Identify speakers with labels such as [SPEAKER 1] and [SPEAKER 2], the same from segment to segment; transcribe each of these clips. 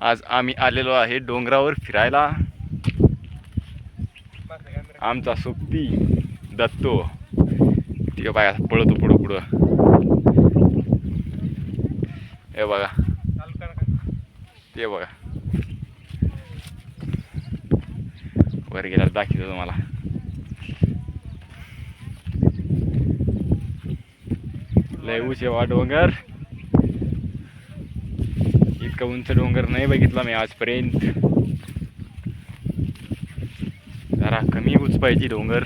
[SPEAKER 1] आज आम्ही आलेलो आहे डोंगरावर फिरायला. आमचा सोबती दत्तो. ठीक आहे बघा पळतो पुढं पुढं. हे बघा. ते बघा. वर गेल्यावर दाखवतो तुम्हाला. लय उंच आहे वा डोंगर. इतका उंच डोंगर नाही बघितला मी आजपर्यंत. जरा कमी उंच पाहिजे डोंगर.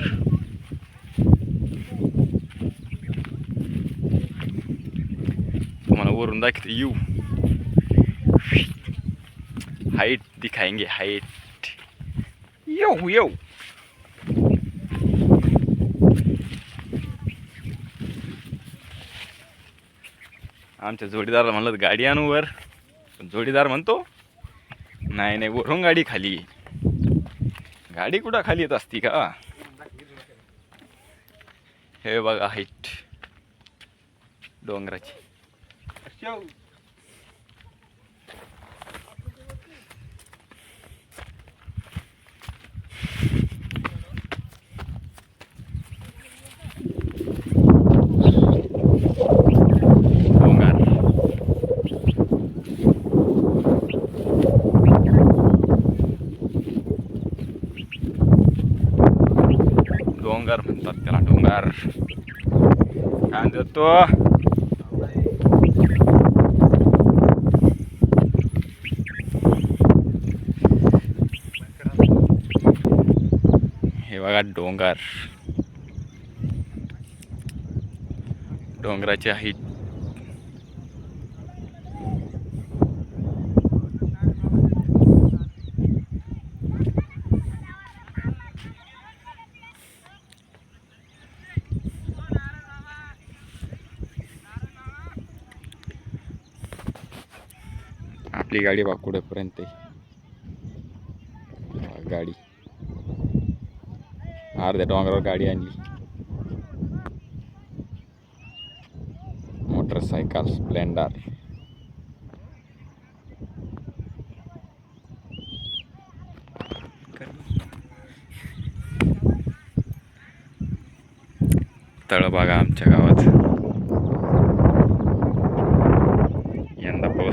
[SPEAKER 1] तुम्हाला वरून दाखवते. येऊ हाईट दिखाएंगे हाईट येऊ येऊ आमच्या जोडीदाराला म्हणलं गाडी आणू वर. पण जोडीदार म्हणतो नाही नाही वरून गाडी खाली गाडी कुठं खाली येत असती का? हे बघा हाईट. डोंगराची डोंगर डोंगर म्हणतात त्याला डोंगर काय म्हणतात तो हे बघा डोंगर डोंगराची हाईट आपली गाडी बा कुठेपर्यंत गाडी. अर्ध्या डोंगरावर गाडी आणली. Motorcycle Splendor. तळ बघा आमच्या गावात.